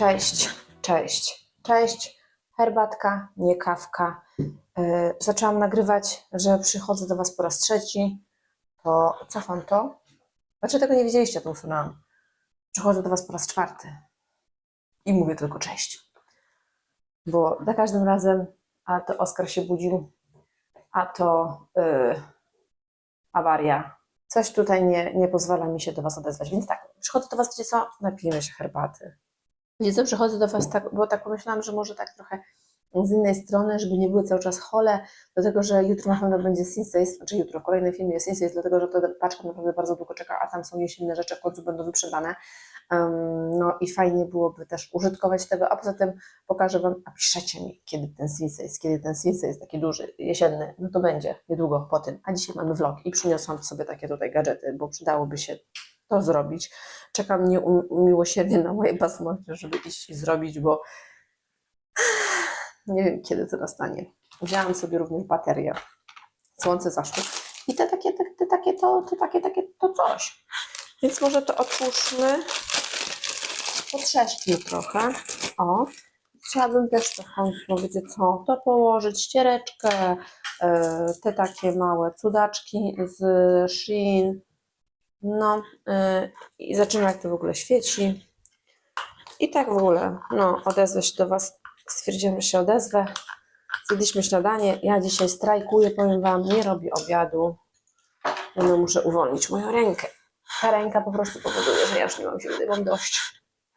Cześć, cześć, cześć. Herbatka, nie kawka. Yy, zaczęłam nagrywać, że przychodzę do Was po raz trzeci. To cofam to. Znaczy tego nie widzieliście, to usunęłam. Przychodzę do Was po raz czwarty. I mówię tylko cześć. Bo za każdym razem, a to Oskar się budził, a to yy, awaria. Coś tutaj nie, nie pozwala mi się do Was odezwać. Więc tak, przychodzę do Was, wiecie co? Napijmy się herbaty. Wiecie co, przychodzę do Was tak, bo tak pomyślałam, że może tak trochę z innej strony, żeby nie były cały czas hole, dlatego że jutro na pewno będzie Sinsace, znaczy jutro, kolejny film jest Sinsace, dlatego że ta paczka naprawdę bardzo długo czeka, a tam są jesienne rzeczy, w końcu będą wyprzedane. Um, no i fajnie byłoby też użytkować tego, a poza tym pokażę Wam, a piszecie mi, kiedy ten Sinsace, kiedy ten Sinsace jest taki duży, jesienny, no to będzie niedługo po tym. A dzisiaj mamy vlog i przyniosłam sobie takie tutaj gadżety, bo przydałoby się to zrobić. Czekam mnie miłosiernie na moje pasmocie, żeby iść i zrobić, bo nie wiem, kiedy to nastanie. Wzięłam sobie również baterię. Słońce zaszło. I te takie, te, te takie, to, to takie, takie, to coś. Więc może to otwórzmy. Potrzeszczmy trochę. O. Chciałabym też to Państwo, wiecie co, to położyć, ściereczkę, e, te takie małe cudaczki z Shein. No e, i zobaczymy jak to w ogóle świeci. I tak w ogóle, no odezwę się do Was stwierdziłam, że się odezwę. Zjedliśmy śniadanie. Ja dzisiaj strajkuję, powiem Wam, nie robię obiadu. No muszę uwolnić moją rękę. Ta ręka po prostu powoduje, że ja już nie mam siły, mam dość.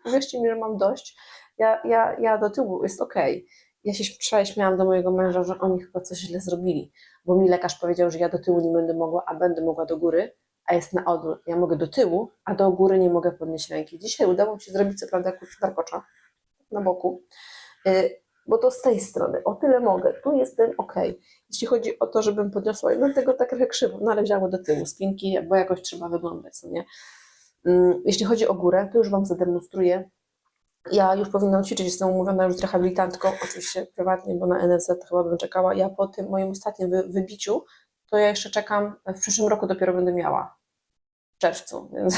Wierzcie mi, że mam dość. Ja, ja, ja do tyłu, jest okej. Ja się wczoraj śmiałam do mojego męża, że oni chyba coś źle zrobili, bo mi lekarz powiedział, że ja do tyłu nie będę mogła, a będę mogła do góry, a jest na odwrót. Ja mogę do tyłu, a do góry nie mogę podnieść ręki. Dzisiaj udało mi się zrobić co prawda warkocza na boku, Y, bo to z tej strony, o tyle mogę, tu jestem ok. Jeśli chodzi o to, żebym podniosła, no tego tak trochę krzywo, no ale do tyłu spinki, bo jakoś trzeba wyglądać, co nie? Ym, Jeśli chodzi o górę, to już Wam zademonstruję. Ja już powinnam ćwiczyć, jestem umówiona już z rehabilitantką, oczywiście prywatnie, bo na NFZ chyba bym czekała. Ja po tym moim ostatnim wy, wybiciu, to ja jeszcze czekam, w przyszłym roku dopiero będę miała, w czerwcu, więc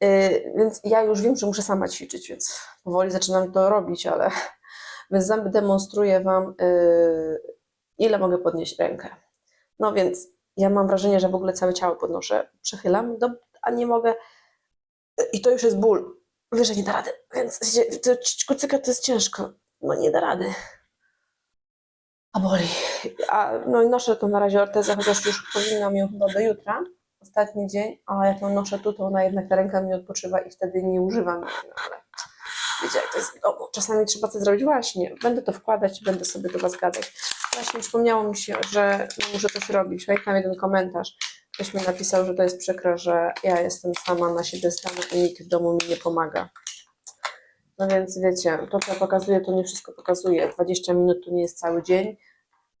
Yy, więc ja już wiem, że muszę sama ćwiczyć, więc powoli zaczynam to robić, ale więc zademonstruję Wam, yy, ile mogę podnieść rękę. No więc ja mam wrażenie, że w ogóle całe ciało podnoszę, przechylam, do, a nie mogę. I to już jest ból. Że nie da rady. Więc kucyka to jest ciężko. No nie da rady. A boli. A, no i noszę to na razie ortezę, chociaż już powinnam ją chyba do jutra ostatni dzień, a jak ją noszę tu, to ona jednak ręka mi odpoczywa i wtedy nie używam jej, no ale wiecie, jak to jest w. Czasami trzeba coś zrobić. Właśnie, będę to wkładać i będę sobie do Was gadać. Właśnie przypomniało mi się, że no, muszę coś robić. Jak tam jeden komentarz. Ktoś mi napisał, że to jest przykre, że ja jestem sama na siebie stanu i nikt w domu mi nie pomaga. No więc wiecie, to co ja pokazuję, to nie wszystko pokazuje. 20 minut to nie jest cały dzień,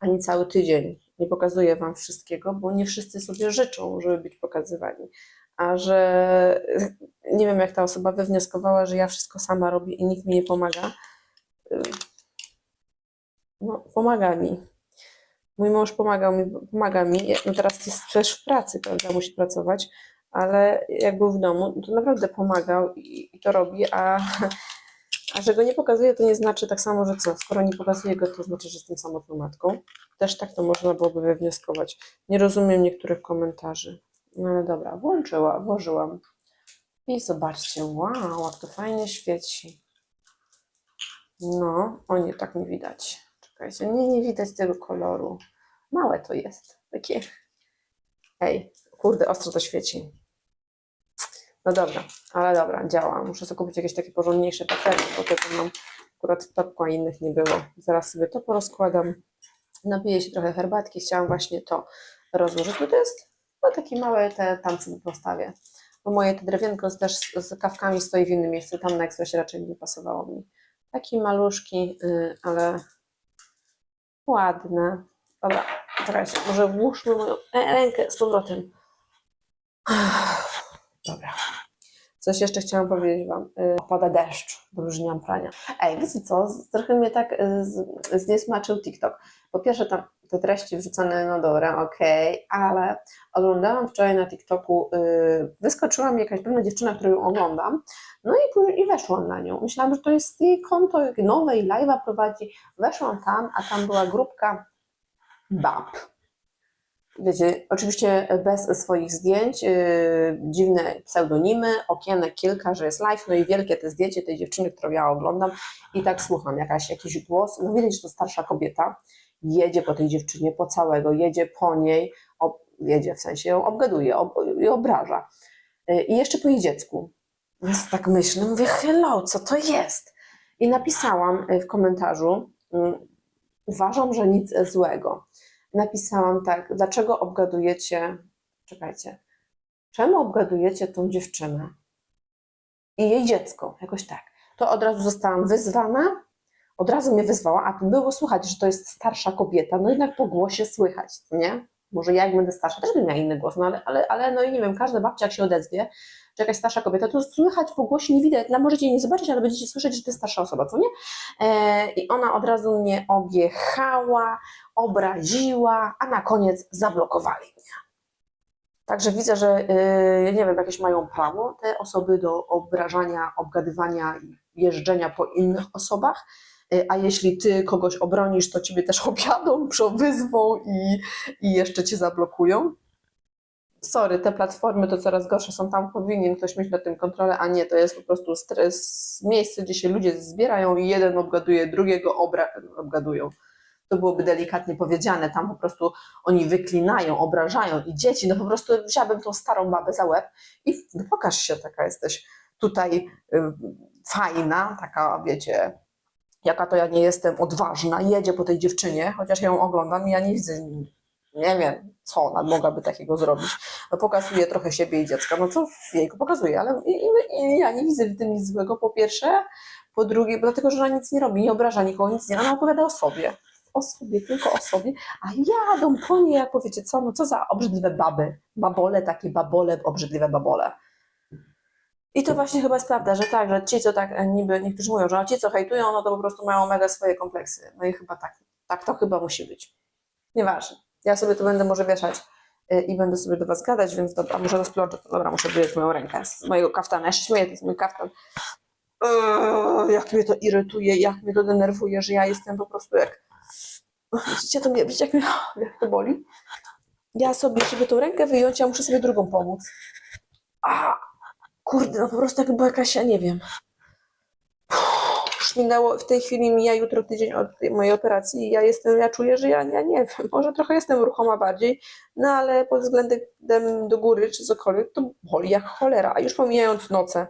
ani cały tydzień nie pokazuję Wam wszystkiego, bo nie wszyscy sobie życzą, żeby być pokazywani. A że nie wiem, jak ta osoba wywnioskowała, że ja wszystko sama robię i nikt mi nie pomaga. No, pomaga mi. Mój mąż pomagał mi, pomaga mi. No teraz jest też w pracy, prawda, musi pracować, ale jak był w domu, to naprawdę pomagał i, i to robi, a a że go nie pokazuje, to nie znaczy tak samo, że co? Skoro nie pokazuje go, to znaczy, że jestem samotną matką. Też tak to można byłoby wywnioskować. Nie rozumiem niektórych komentarzy. No ale dobra, włączyła, włożyłam. I zobaczcie, wow, jak to fajnie świeci. No, o nie, tak nie widać. Czekajcie, nie, nie widać tego koloru. Małe to jest. Takie. Ej, kurde, ostro to świeci. No dobra, ale dobra, działa. Muszę sobie kupić jakieś takie porządniejsze baterie, bo tego mam akurat w topku, a innych nie było. Zaraz sobie to porozkładam. Napiję się trochę herbatki, chciałam właśnie to rozłożyć, bo to jest no, takie małe te tam sobie postawię. Bo moje te drewienko też z, kawkami stoi w innym miejscu, tam na ekspresie raczej nie pasowało mi. Taki maluszki, yy, ale ładne. Dobra, teraz może włóżmy moją rękę z powrotem. Dobra. Coś jeszcze chciałam powiedzieć Wam. Yy, Pada deszcz, mam prania. Ej, wiecie co? Trochę mnie tak z- zniesmaczył TikTok. Po pierwsze tam te treści wrzucone, no dobra, okej, ale oglądałam wczoraj na TikToku, yy, wyskoczyła mi jakaś pewna dziewczyna, którą oglądam, no i, i weszłam na nią. Myślałam, że to jest jej konto, jak nowe i live'a prowadzi. Weszłam tam, a tam była grupka bab. Wiecie, oczywiście bez swoich zdjęć, yy, dziwne pseudonimy, okienek kilka, że jest live, no i wielkie te zdjęcie tej dziewczyny, którą ja oglądam i tak słucham, jakaś, jakiś głos, no widać, że to starsza kobieta, jedzie po tej dziewczynie, po całego, jedzie po niej, ob, jedzie w sensie, ją obgaduje ob, i obraża. Yy, I jeszcze po jej dziecku. Więc tak myślę, mówię, hello, co to jest? I napisałam y, w komentarzu, mm, uważam, że nic złego. Napisałam tak, dlaczego obgadujecie, czekajcie, czemu obgadujecie tą dziewczynę i jej dziecko, jakoś tak. To od razu zostałam wyzwana, od razu mnie wyzwała, a było słychać, że to jest starsza kobieta, no jednak po głosie słychać, nie? Może ja jak będę starsza, też bym miała inny głos, no ale, ale, ale no i nie wiem, każda babcia jak się odezwie, czy jakaś starsza kobieta, to słychać po głosie, nie widać, no możecie nie zobaczyć, ale będziecie słyszeć, że to jest starsza osoba, co nie? E, I ona od razu mnie objechała, obraziła, a na koniec zablokowali mnie. Także widzę, że yy, nie wiem, jakieś mają prawo te osoby do obrażania, obgadywania, jeżdżenia po innych osobach. Yy, A jeśli ty kogoś obronisz, to ciebie też objadą, wyzwą i, i jeszcze cię zablokują. Sorry, te platformy to coraz gorsze są. Tam powinien ktoś mieć na tym kontrolę, a nie, to jest po prostu stres, miejsce, gdzie się ludzie zbierają i jeden obgaduje drugiego, obra- obgadują to byłoby delikatnie powiedziane, tam po prostu oni wyklinają, obrażają i dzieci, no po prostu wziąłabym tą starą babę za łeb i no pokaż się, taka jesteś tutaj y, fajna, taka wiecie, jaka to ja nie jestem odważna, jedzie po tej dziewczynie, chociaż ja ją oglądam i ja nie widzę, nie wiem, co ona mogłaby takiego zrobić. No pokazuje trochę siebie i dziecka, no co jejku pokazuje, ale i, i, i ja nie widzę w tym nic złego, po pierwsze, po drugie, dlatego, że ona nic nie robi, nie obraża nikogo, nic nie, ona opowiada o sobie o sobie, tylko o sobie, a jadą po niej, jak powiecie, co, no co za obrzydliwe baby, babole, takie babole, obrzydliwe babole. I to właśnie chyba jest prawda, że tak, że ci, co tak e, niby, niektórzy mówią, że ci, co hejtują, no to po prostu mają mega swoje kompleksy. No i chyba tak, tak to chyba musi być. Nieważne. Ja sobie to będę może wieszać y, i będę sobie do was gadać, więc dobra, może rozploczę, dobra, muszę wyjąć moją rękę z mojego kaftana. Ja się śmieję, to jest mój kaftan. Eee, jak mnie to irytuje, jak mnie to denerwuje, że ja jestem po prostu jak Widzicie, to mnie, widzicie jak, mnie, jak to boli? Ja sobie, żeby tą rękę wyjąć, ja muszę sobie drugą pomóc. A, kurde, no po prostu jak była jakaś, ja nie wiem. Już minęło, w tej chwili mija jutro tydzień od mojej operacji i ja jestem, ja czuję, że ja, ja nie wiem, może trochę jestem ruchoma bardziej, no ale pod względem do góry czy cokolwiek, to boli jak cholera, a już pomijając noce.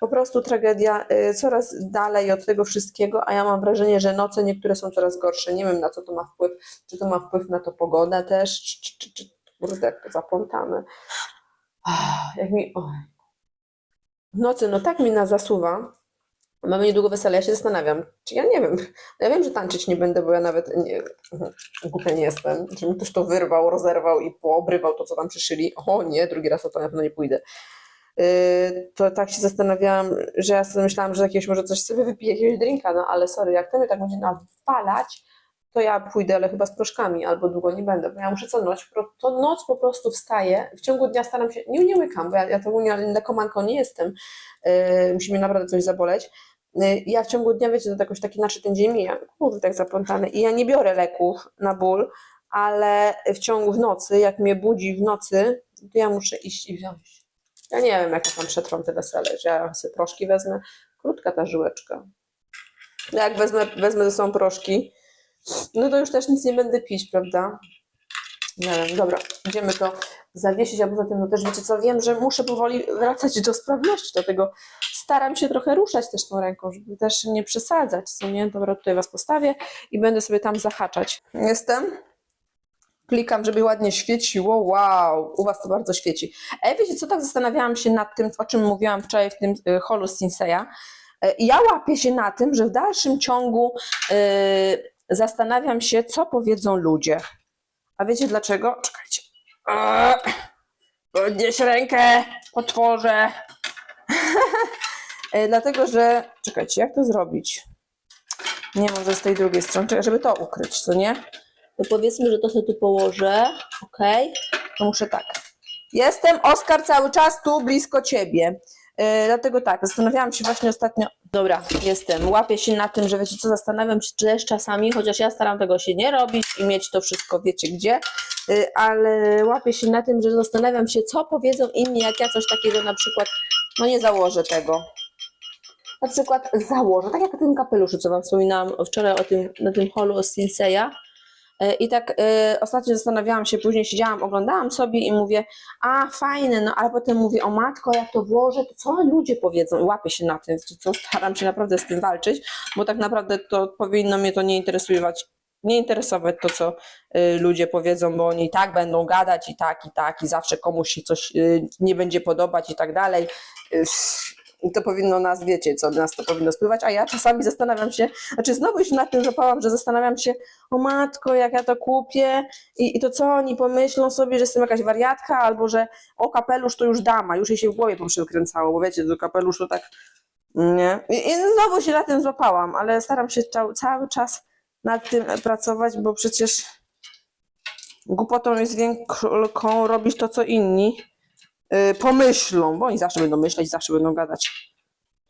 Po prostu tragedia y, coraz dalej od tego wszystkiego, a ja mam wrażenie, że noce niektóre są coraz gorsze. Nie wiem na co to ma wpływ. Czy to ma wpływ na to pogoda też, czy, czy, czy, czy kurde, jak to zaplątane. Ah, Jak mi. Oj. W nocy, no tak mi na zasuwa. Mamy niedługo wesele, ja się zastanawiam, czy ja nie wiem. Ja wiem, że tańczyć nie będę, bo ja nawet nie, głupia nie jestem. Czy mi ktoś to wyrwał, rozerwał i poobrywał to, co tam przyszyli. O nie, drugi raz o to na pewno nie pójdę. Yy, to tak się zastanawiałam, że ja sobie myślałam, że jakiegoś może coś sobie wypiję, jakiegoś drinka, no ale sorry, jak to mnie tak będzie nawalać, to ja pójdę, ale chyba z proszkami, albo długo nie będę, bo ja muszę co noc, to noc po prostu wstaję, w ciągu dnia staram się, nie, nie łykam, bo ja, ja to lekomanką nie jestem, yy, musi mnie naprawdę coś zaboleć, Yy, ja w ciągu dnia, wiecie, to jakoś tak inaczej ten dzień mija, kurde, tak zaplątane, i ja nie biorę leków na ból, ale w ciągu w nocy, jak mnie budzi w nocy, to ja muszę iść i wziąć. Ja nie wiem, jak ja tam przetrwam te wesele, że ja sobie proszki wezmę. Krótka ta żyłeczka. No Jak wezmę, wezmę ze sobą proszki, no to już też nic nie będę pić, prawda? Nie wiem, dobra, idziemy to zawiesić, a poza tym, no też wiecie co, wiem, że muszę powoli wracać do sprawności, dlatego staram się trochę ruszać też tą ręką, żeby też nie przesadzać, co nie? Dobra, tutaj Was postawię i będę sobie tam zahaczać. Jestem? Klikam, żeby ładnie świeciło. Wow, u Was to bardzo świeci. Ej, wiecie co, tak zastanawiałam się nad tym, o czym mówiłam wczoraj w tym y, holu Sinseya. Y, Ja łapię się na tym, że w dalszym ciągu y, zastanawiam się, co powiedzą ludzie. A wiecie dlaczego? Czekajcie. Podnieś rękę, potworzę. E, Dlatego, że. Czekajcie, jak to zrobić? Nie może z tej drugiej strony, czekaj, żeby to ukryć, co nie? to powiedzmy, że to sobie tu położę. Ok. To muszę tak. Jestem, Oskar, cały czas tu blisko ciebie. Yy, dlatego tak, zastanawiałam się właśnie ostatnio. Dobra, jestem. Łapię się na tym, że wiecie co, zastanawiam się też czasami, chociaż ja staram tego się nie robić i mieć to wszystko, wiecie gdzie, yy, ale łapię się na tym, że zastanawiam się, co powiedzą inni, jak ja coś takiego na przykład, no nie założę tego. Na przykład założę, tak jak ten kapeluszu, co Wam wspominałam wczoraj o tym, na tym holu z Sinseya. E, I tak e, ostatnio zastanawiałam się, później siedziałam, oglądałam sobie i mówię, a fajne, no ale potem mówię, o matko, jak to włożę, to co ludzie powiedzą? Łapię się na tym, co staram się naprawdę z tym walczyć, bo tak naprawdę to powinno mnie to nie interesować, nie interesować to, co y, ludzie powiedzą, bo oni i tak będą gadać i tak, i tak, i zawsze komuś się coś nie będzie podobać i tak dalej. I to powinno nas, wiecie, co nas to powinno spływać, a ja czasami zastanawiam się, znaczy znowu się nad tym zapałam, że zastanawiam się, o matko, jak ja to kupię i, i to co oni pomyślą sobie, że jestem jakaś wariatka, albo że o kapelusz to już dama, już jej się w głowie poprzykręcało, bo wiecie, do kapelusz to tak, nie? I, i znowu się na tym złapałam, ale staram się cał, cały czas nad tym pracować, bo przecież głupotą jest wielką robić to, co inni pomyślą, bo oni zawsze będą myśleć, zawsze będą gadać.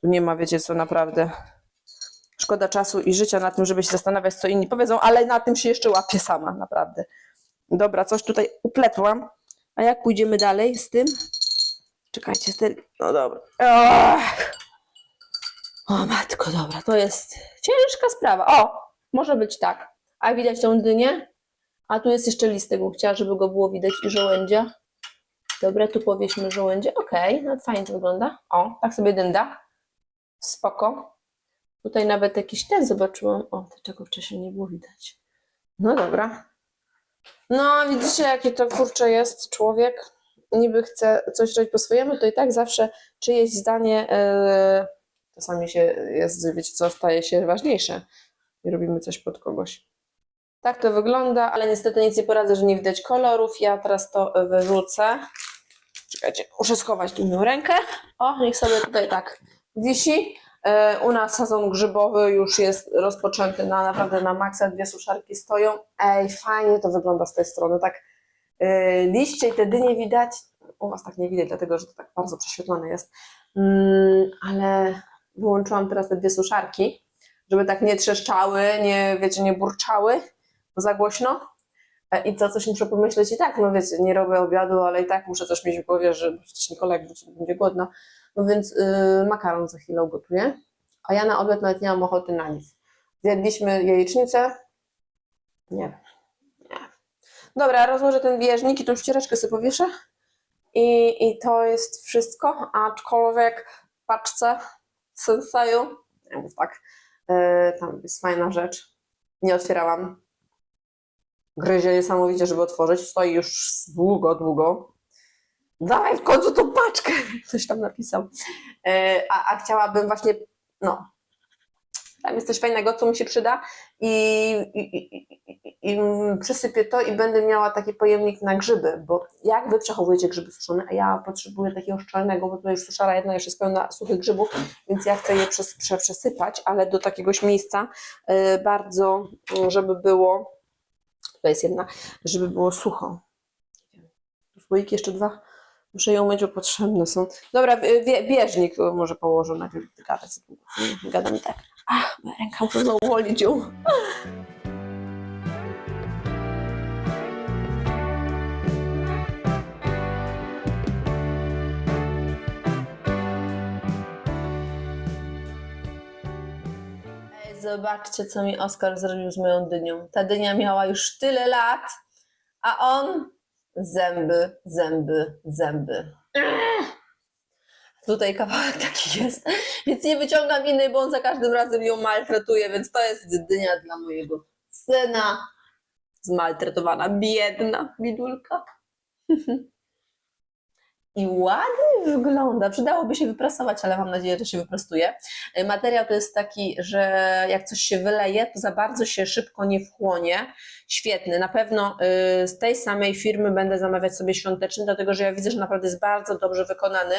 Tu nie ma, wiecie co, naprawdę szkoda czasu i życia na tym, żeby się zastanawiać, co inni powiedzą, ale na tym się jeszcze łapię sama, naprawdę. Dobra, coś tutaj upletłam. A jak pójdziemy dalej z tym? Czekajcie, ster... no dobra. O matko, dobra, to jest ciężka sprawa. O, może być tak. A widać tą dynię? A tu jest jeszcze listek, bo chciała, żeby go było widać i żołędzia. Dobra, tu powieśmy żołędzie. Okej, no fajnie to wygląda. O, tak sobie dynda. Spoko. Tutaj nawet jakiś ten zobaczyłam. O, czego wcześniej nie było widać. No dobra. No, widzicie, jakie to kurcze jest człowiek. Niby chce coś robić po swojemu, to i tak zawsze czyjeś zdanie yy, czasami się jest, wiecie co, staje się ważniejsze. I robimy coś pod kogoś. Tak to wygląda, ale niestety nic nie poradzę, że nie widać kolorów. Ja teraz to wyrzucę. Czekajcie, muszę tu moją rękę. O, niech sobie tutaj tak wisi. E, U nas sezon grzybowy już jest rozpoczęty na naprawdę na maksa, dwie suszarki stoją. Ej, fajnie to wygląda z tej strony, tak e, liście i te dynie widać. U was tak nie widać, dlatego że to tak bardzo prześwietlone jest. Mm, ale wyłączyłam teraz te dwie suszarki, żeby tak nie trzeszczały, nie, wiecie, nie burczały za głośno. I co, coś muszę pomyśleć i tak, no wiecie, nie robię obiadu, ale i tak muszę coś mieć w głowie, że przecież Nikola jak wróci, będzie głodna. No więc yy, makaron za chwilę ugotuję, a ja na obiad nawet nie mam ochoty na nic. Zjedliśmy jajecznicę. Nie. Nie. Dobra, rozłożę ten bieżnik i tą ściereczkę sobie powieszę. I, I to jest wszystko, aczkolwiek w paczce mów tak, yy, tam jest fajna rzecz. Nie otwierałam. Gryzie niesamowicie, żeby otworzyć. Stoi już długo, długo. Dawaj w końcu tą paczkę, ktoś tam napisał. E, A, a chciałabym właśnie, no, tam jest coś fajnego, co mi się przyda i, i, i, i, to i będę miała taki pojemnik na grzyby, bo jak wy przechowujecie grzyby suszone, a ja potrzebuję takiego szczelnego, bo tutaj już suszara jedna już jest pełna suchych grzybów, więc ja chcę je przes, prze, przesypać, ale do jakiegoś miejsca e, bardzo, żeby było, tutaj jest jedna, żeby było sucho. Słoiki jeszcze dwa. Muszę ją mieć, bo potrzebne są. Dobra, bie, bieżnik może położę najpierw gadać gadam tak. Ach, ręka muszę uwolnić ją. Zobaczcie, co mi Oskar zrobił z moją dynią. Ta dynia miała już tyle lat, a on zęby, zęby, zęby. Tutaj kawałek taki jest, więc nie wyciągam innej, bo on za każdym razem ją maltretuje, więc to jest dynia dla mojego syna. Zmaltretowana, biedna bidulka. I ładnie wygląda. Przydałoby się wyprasować, ale mam nadzieję, że się wyprostuje. Y, Materiał to jest taki, że jak coś się wyleje, to za bardzo się szybko nie wchłonie. Świetny. Na pewno y, z tej samej firmy będę zamawiać sobie świąteczny, dlatego że ja widzę, że naprawdę jest bardzo dobrze wykonany.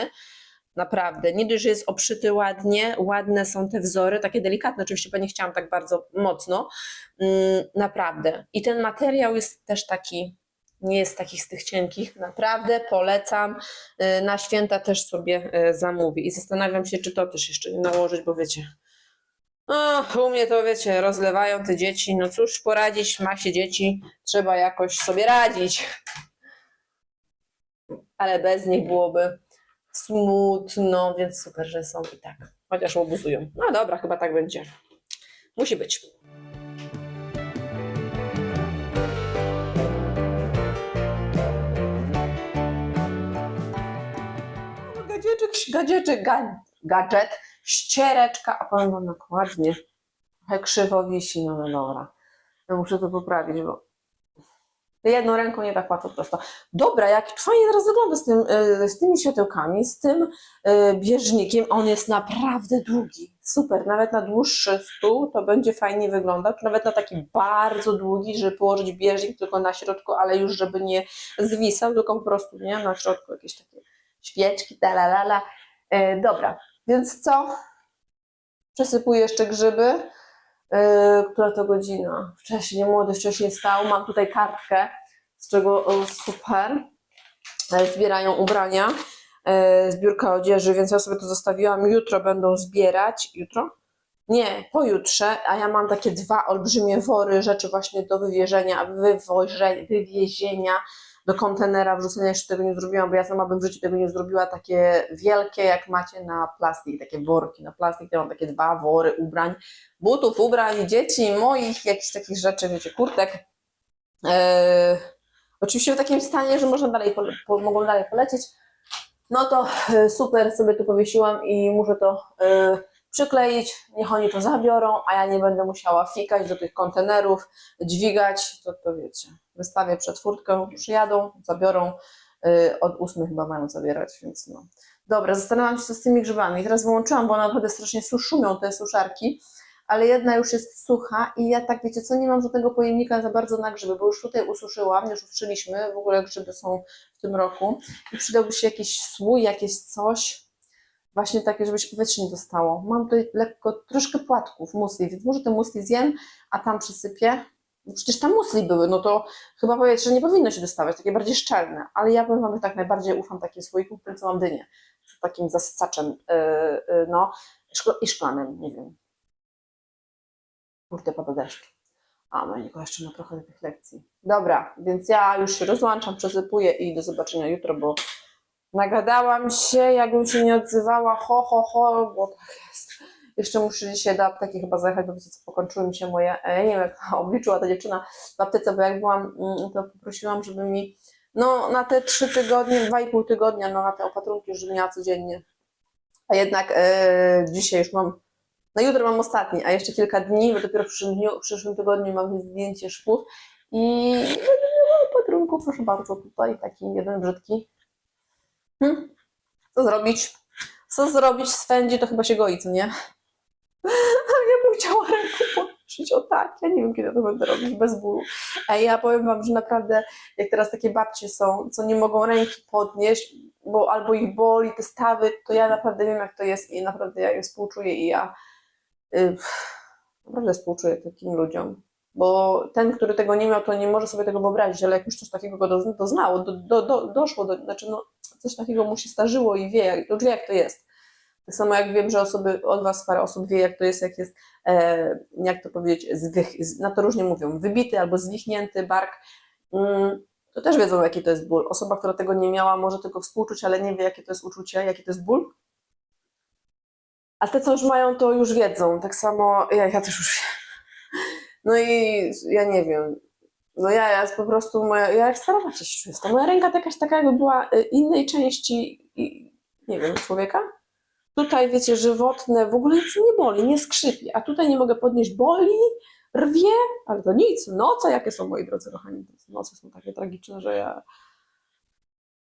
Naprawdę. Nie dość, że jest obszyty ładnie, ładne są te wzory, takie delikatne, oczywiście, bo nie chciałam tak bardzo mocno. Mm, naprawdę. I ten materiał jest też taki, nie jest takich z tych cienkich. Naprawdę polecam. Y, Na święta też sobie y, zamówię. I zastanawiam się, czy to też jeszcze nie nałożyć, bo wiecie, o, u mnie to wiecie, rozlewają te dzieci. No cóż poradzić, ma się dzieci, trzeba jakoś sobie radzić. Ale bez nich byłoby smutno, więc super, że są i tak. Chociaż obozują. No dobra, chyba tak będzie. Musi być. Gadzieczek, gadzieczek, ga- gadżet, ściereczka, a powiem wam dokładnie, trochę krzywo wisi, no, no dobra. Muszę to poprawić, bo jedną ręką nie tak łatwo prosto. Dobra, jak fajnie teraz wygląda z, tym, y, z tymi światełkami, z tym y, bieżnikiem, on jest naprawdę długi, super, nawet na dłuższy stół to będzie fajnie wyglądał, czy nawet na taki bardzo długi, żeby położyć bieżnik tylko na środku, ale już żeby nie zwisał, tylko po prostu, nie, na środku jakieś takie świeczki, talalala. E, dobra, więc co? Przesypuję jeszcze grzyby. E, która to godzina? Wcześniej, młody wcześniej stał. Mam tutaj kartkę, z czego o, super. E, Zbierają ubrania, e, zbiórka odzieży, więc ja sobie to zostawiłam. Jutro będą zbierać. Jutro? Nie, pojutrze, a ja mam takie dwa olbrzymie wory rzeczy właśnie do wywiezienia, wywoże, wywiezienia do kontenera, wrzucenia jeszcze tego nie zrobiłam, bo ja sama bym w życiu tego nie zrobiła, takie wielkie jak macie na plastik, takie worki na plastik, ja mam takie dwa wory ubrań, butów, ubrań, dzieci, moich, jakichś takich rzeczy, wiecie, kurtek. Eee, oczywiście w takim stanie, że można dalej, po, mogą dalej polecieć, no to e, super sobie tu powiesiłam i muszę to e, przykleić, niech oni to zabiorą, a ja nie będę musiała fikać do tych kontenerów, dźwigać, to, to wiecie, wystawię przed furtkę, przyjadą, zabiorą, y, od ósmej chyba mają zabierać, więc no. Dobra, zastanawiam się co z tymi grzybami. Teraz wyłączyłam, bo one naprawdę strasznie suszują te suszarki, ale jedna już jest sucha i ja tak, wiecie co, nie mam żadnego pojemnika za bardzo na grzyby, bo już tutaj ususzyłam, już ususzyliśmy, w ogóle grzyby są w tym roku i przydałby się jakiś słój, jakieś coś, właśnie takie, żeby się powietrze nie dostało. Mam tutaj lekko, troszkę płatków musli, więc może te musli zjem, a tam przysypię. No Przecież tam musli były, no to chyba powietrze nie powinno się dostawać, takie bardziej szczelne, ale ja powiem wam, tak najbardziej ufam takim słoiku, w którym mam dynię, z takim zasycaczem, yy, yy, no, szklo, i szklanym, nie wiem. Kurde, pada deszcz. A, Moniko jeszcze ma trochę tych lekcji. Dobra, więc ja już się rozłączam, przesypuję i do zobaczenia jutro, bo nagadałam się, jakbym się nie odzywała, ho, ho, ho, bo tak jest. Jeszcze muszę dzisiaj do apteki chyba zajechać, bo wiecie pokończyły mi się moje, e, nie wiem jak obliczyła ta dziewczyna w aptece, bo jak byłam, mm, to poprosiłam, żeby mi, no na te trzy tygodnie, dwa i pół tygodnia, no na te opatrunki, żeby miała codziennie. A jednak e, dzisiaj już mam, no jutro mam ostatni, a jeszcze kilka dni, bo dopiero w przyszłym, dniu, w przyszłym tygodniu mam zdjęcie szwów i opatrunku, proszę bardzo, tutaj taki jeden brzydki. Hm? Co zrobić? Co zrobić? Swędzi to chyba się goi, co nie? Ja bym chciała ręką podnieść, o tak, ja nie wiem, kiedy to będę robić, bez bólu. Ej, ja powiem wam, że naprawdę, jak teraz takie babcie są, co nie mogą ręki podnieść, bo albo ich boli te stawy, to ja naprawdę wiem, jak to jest i naprawdę ja je współczuję i ja y, naprawdę współczuję takim ludziom. Bo ten, który tego nie miał, to nie może sobie tego wyobrazić, ale jak już coś takiego go do- doznało, do, do, do, doszło, do, znaczy no, coś takiego mu się starzyło i wie, jak, to wie, jak to jest. Tak samo jak wiem, że osoby, od Was parę osób wie, jak to jest, jak jest, e, jak to powiedzieć, zwich, z- na to różnie mówią, wybity albo zwichnięty bark, mm, to też wiedzą, jaki to jest ból. Osoba, która tego nie miała, może tylko współczuć, ale nie wie, jakie to jest uczucie, jaki to jest ból. A te, co już mają, to już wiedzą. Tak samo, ja, ja też już wiem. No i ja nie wiem, no ja, ja jest po prostu moja, ja jak babcia się czuję. tą. Moja ręka to jakaś taka jakby była y, innej części, nie wiem, człowieka. Tutaj, wiecie, żywotne, w ogóle nic nie boli, nie skrzypi, a tutaj nie mogę podnieść, boli, rwie, ale to nic. Noce, jakie są, moi drodzy kochani, noce są takie tragiczne, że ja...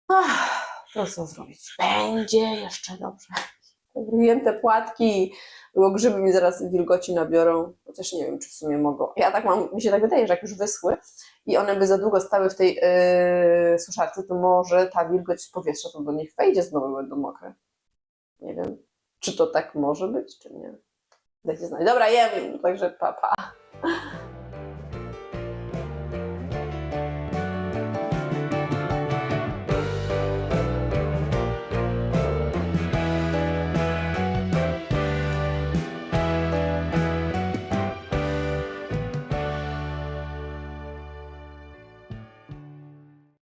Ach, to co zrobić? Będzie jeszcze dobrze. Wiem te płatki, bo grzyby mi zaraz wilgoci nabiorą, chociaż nie wiem, czy w sumie mogą. Ja tak mam, mi się tak wydaje, że jak już wyschły i one by za długo stały w tej yy, suszarce, to może ta wilgoć z powietrza to do nich wejdzie znowu będą mokre. Nie wiem, czy to tak może być, czy nie. Dajcie znać. Dobra, jem, także papa. Pa.